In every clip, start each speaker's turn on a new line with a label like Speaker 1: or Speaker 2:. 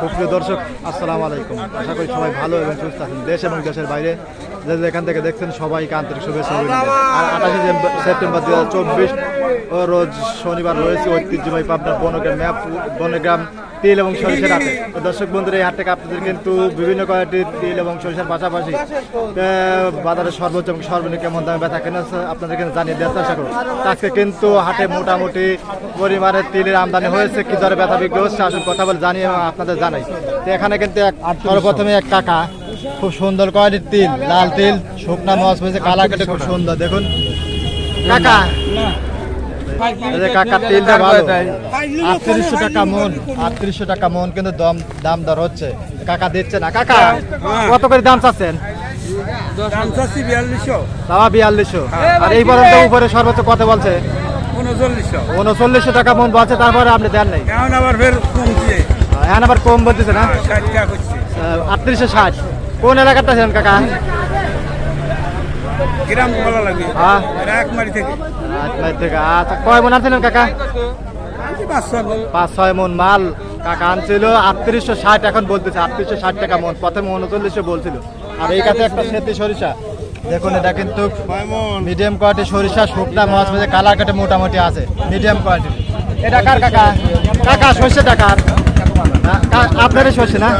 Speaker 1: সুপ্রিয় দর্শক, আসসালামু আলাইকুম। আশা করি সবাই ভালো এবং সুস্থ আছেন। দেশ এবং দেশের বাইরে। যে যেখান থেকে দেখছেন সবাইকে আন্তরিক শুভেচ্ছা। আর আঠাশে সেপ্টেম্বর দু হাজার চব্বিশ রোজ শনিবার রয়েছে ঐতিহ্যবাহী পাবনার বনগ্রাম ম্যাপ বনগ্রাম তিল এবং সরিষার হাটে। দর্শক বন্ধুরা এই হাটটাকে আপনাদের কিন্তু বিভিন্ন কোয়ালিটির তেল এবং সরিষার পাশাপাশি আহ, বাজারের সর্বোচ্চ এবং সর্বনিম্ন কেমন দামে ব্যথা কেন আপনাদের কিন্তু জানিয়ে দেওয়ার চেষ্টা করুন আজকে কিন্তু হাটে মোটামুটি পরিমাণে তিলের আমদানি হয়েছে। কি দরে ব্যথা বিক্রি হচ্ছে আসুন কথা বলে জানিয়ে আপনাদের জানাই। তো এখানে কিন্তু সর্বপ্রথমে এক কাকা খুব সুন্দর কোয়ালিটির তিল লাল তিল শুকনা মাছ হয়েছে কালা কেটে খুব সুন্দর দেখুন। কাকা। এই তিলটা ভালো। আটত্রিশশো টাকা মন। আটত্রিশশো টাকা মন কিন্তু দাম দাম দর হচ্ছে। কাকা দিচ্ছে না। কাকা কত করে দাম চাচ্ছেন?
Speaker 2: দাম বিয়াল্লিশশো।
Speaker 1: আর এই পর্যন্ত উপরে সর্বোচ্চ কত বলছে?
Speaker 2: উনচল্লিশশো।
Speaker 1: টাকা মন বলছে তারপরে আপনি দেন নাই।
Speaker 2: এখন আবার ফের কমছে।
Speaker 1: এখন আবার কম বলতেছে না?
Speaker 2: ষাট
Speaker 1: আটত্রিশশো ষাট। কোন এলাকাটা আছেন কাকা?
Speaker 2: গ্রাম
Speaker 1: হ্যাঁ?
Speaker 2: থেকে।
Speaker 1: আচ্ছা থেকে। আচ্ছা কয় মন আনছিলেন কাকা? পাঁচ ছয় মন। মাল। কাকা আনছিল আটত্রিশশো ষাট এখন বলতেছে আটত্রিশশো ষাট টাকা মন। প্রথমে উনচল্লিশশো বলছিল। আর এই কাছে একটা সেতি সরিষা। দেখুন এটা কিন্তু মিডিয়াম কোয়ালিটি সরিষা শুকনা মাছ মাঝে কালার কাটে মোটামুটি আছে। Medium quality. এটা কার কাকা? কাকা সর্ষে টাকার। আপনারই সর্ষে না?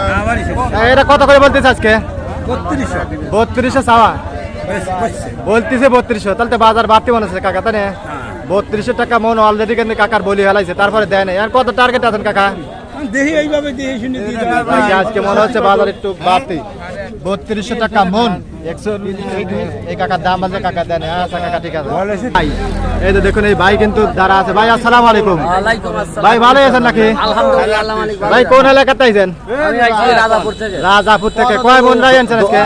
Speaker 1: এটা কত করে বলতেছে আজকে?
Speaker 2: বত্রিশশো।
Speaker 1: বত্রিশশো চাওয়া? বলতেছে বত্রিশশো। তাহলে তো বাজার বাড়তি মনে হচ্ছে কাকা তাই না? বত্রিশশো টাকা মন অলরেডি কিন্তু কাকার বলি হেলাইছে তারপরে দেয় নাই। আর কত টার্গেট আছেন কাকা?
Speaker 2: দেখি এইভাবে দেখে শুনে
Speaker 1: আজকে মনে হচ্ছে বাজার একটু বাড়তি। বত্রিশশো টাকা মন। একশো এই কাকার দাম আছে কাকা দেন আচ্ছা কাকা ঠিক আছে। ভাই, এই তো দেখুন এই ভাই কিন্তু দাঁড়া আছে। ভাই আসসালামু আলাইকুম। ভাই ভালো আছেন নাকি। ভাই কোন এলাকাতে আইছেন?
Speaker 3: রাজাপুর থেকে।
Speaker 1: কয় মন রাই আনছেন আজকে?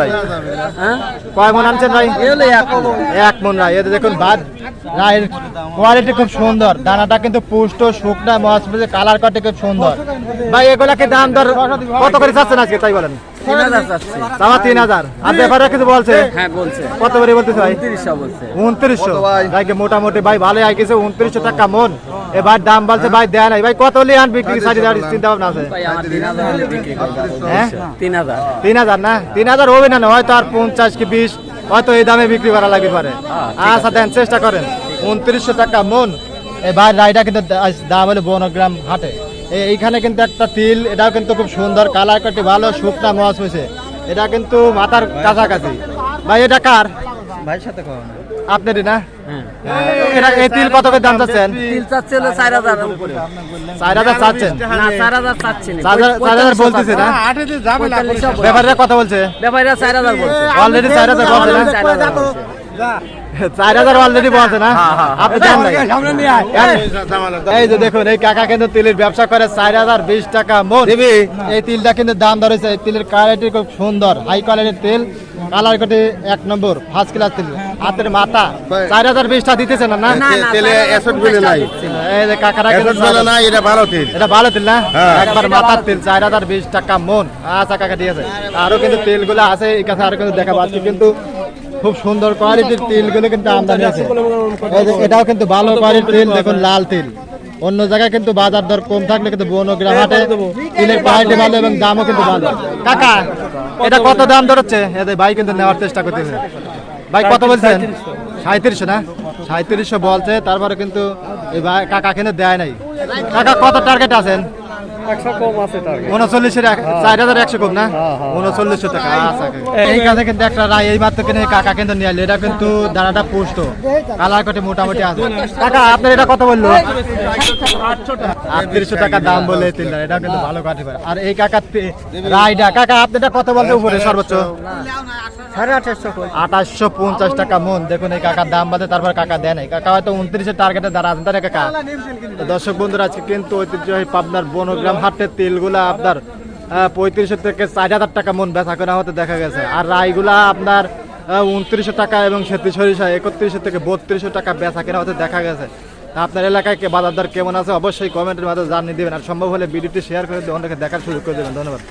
Speaker 1: ভাই।
Speaker 3: হ্যাঁ?
Speaker 1: কয় মন আনছেন ভাই?
Speaker 3: এক
Speaker 1: মন। রাই এই যে দেখুন ভাত রায়ের কোয়ালিটি খুব সুন্দর। দানাটা কিন্তু পুষ্ট শুকনা মাছ কালার কাটে খুব সুন্দর। ভাই এগুলাকে দাম দর কত করে চাচ্ছেন আজকে? তাই বলেন।
Speaker 3: তিন হাজার
Speaker 1: তিন হাজার। আর ব্যাপারে কিছু বলছে?
Speaker 3: হ্যাঁ বলছে।
Speaker 1: কত করে বলতেছে ভাই?
Speaker 3: তিরিশশো বলছে।
Speaker 1: উনত্রিশশো। ভাইকে মোটামুটি ভাই ভালো আইকেছে উনত্রিশশো টাকা মন। এবার দাম বলছে ভাই দেয় নাই। ভাই কত লিয়ে আন বিক্রি সারি চিন্তা ভাবনা আছে?
Speaker 3: ভাই আমার তিন হাজার হলে বিক্রি করব
Speaker 1: হ্যাঁ?
Speaker 3: তিন হাজার।
Speaker 1: তিন হাজার না? তিন হাজার হবে না হয়তো আর পঞ্চাশ কি বিশ হয়তো এই দামে বিক্রি করা লাগবে পারে। আচ্ছা দেন চেষ্টা করেন। উনত্রিশশো টাকা মন। ভাই রাইডা কিন্তু দাম হলো বনগ্রাম হাটে। এইখানে কিন্তু একটা তিল এটাও কিন্তু খুব সুন্দর কালার কাটি ভালো শুকনা মাছ হয়েছে। এটা কিন্তু মাথার কাছাকাছি। ভাই এটা কার?
Speaker 3: ভাইয়ের সাথে
Speaker 1: আপনারই না?
Speaker 3: হ্যাঁ।
Speaker 1: এটা এই তিল কত করে দাম চাচ্ছেন?
Speaker 3: তিল চাচ্ছে হলো চার হাজার।
Speaker 1: চার হাজার চাচ্ছেন?
Speaker 3: না চার হাজার চাচ্ছি
Speaker 1: চার হাজার- বলতেছে না?
Speaker 3: পঁয়তাল্লিশশো
Speaker 1: কথা বলছে।
Speaker 3: ব্যাপারীরা চার হাজার বলছে।
Speaker 1: অলরেডি চার হাজার বলছে না?
Speaker 3: চার হাজার বলছে।
Speaker 1: চার হাজার অলরেডি বলছে না আপনি জান এই যে দেখুন এই কাকা কিন্তু তিলের ব্যবসা করে চার হাজার বিশ টাকা মোট এই তিলটা কিন্তু দাম ধরেছে এই তিলের কোয়ালিটি খুব সুন্দর হাই কোয়ালিটির তেল। কালার কোটি এক নম্বর ফার্স্ট ক্লাস তিল। হাতের মাথা। চার হাজার বিশটা দিতেছে না না?
Speaker 3: না, না,
Speaker 4: তেলে নাই।
Speaker 1: এই যে কাকারা
Speaker 4: নাই এটা ভালো তেল।
Speaker 1: এটা ভালো তেল না?
Speaker 4: হ্যাঁ।
Speaker 1: একবার মাথার তেল চার হাজার বিশ টাকা মন। আচ্ছা কাকা আছে আরও কিন্তু তেলগুলো আছে এই কাছে আরও কিন্তু দেখা পাচ্ছি কিন্তু খুব সুন্দর কোয়ালিটির তেলগুলো কিন্তু আমদানি আছে এটাও কিন্তু ভালো কোয়ালিটির তেল দেখুন লাল তেল। অন্য জায়গায় কিন্তু বাজার দর কম থাকলে কিন্তু বনগ্রাম হাটে তেলের কোয়ালিটি ভালো এবং দামও কিন্তু ভালো। কাকা এটা কত দাম ধরছে এদের ভাই কিন্তু নেওয়ার চেষ্টা করতেছে। ভাই কত বলছেন? সাঁত্রিশশো না? সাঁত্রিশশো বলছে তারপরে কিন্তু এই ভাই কাকা কিন্তু দেয় নাই। কাকা কত টার্গেট আছেন? উনচল্লিশের চার হাজার একশো কম না? উনচল্লিশশো টাকা আচ্ছা এই কাছে কিন্তু একটা রায় এই মাত্র কিনে কাকা কিন্তু নিয়ে এটা কিন্তু দানাটা পুষ্ট। কালার কটে মোটামুটি আছে। কাকা আপনার এটা কত বলল? আটত্রিশশো টাকা দাম বলে তিনটা এটা কিন্তু ভালো কাটে আর এই কাকা রায়ডা কাকা আপনি এটা কত বলতে উপরে সর্বোচ্চ?
Speaker 3: আঠাশশো
Speaker 1: পঞ্চাশ টাকা মন। দেখুন এই কাকার দাম বাদে তারপর কাকা দেয় নাই। কাকা হয়তো উনত্রিশের টার্গেটে দাঁড়া আছেন। না কাকা দর্শক বন্ধুরা আজকে কিন্তু ঐতিহ্যবাহী পাবনার বনগ্রাম হাটের তেলগুলা আপনার পঁয়ত্রিশশো থেকে চার হাজার টাকা মন ব্যথা করা হতে দেখা গেছে। আর রায়গুলা আপনার উনত্রিশশো টাকা এবং সেত্রিশ সরিষা একত্রিশশো থেকে বত্রিশশো টাকা বেচা কেনা হতে দেখা গেছে। আপনার এলাকায় কে বাজার দর কেমন আছে অবশ্যই কমেন্টের মাধ্যমে জানিয়ে দেবেন। আর সম্ভব হলে ভিডিওটি শেয়ার করে অনেকে দেখার সুযোগ করে দেবেন। ধন্যবাদ।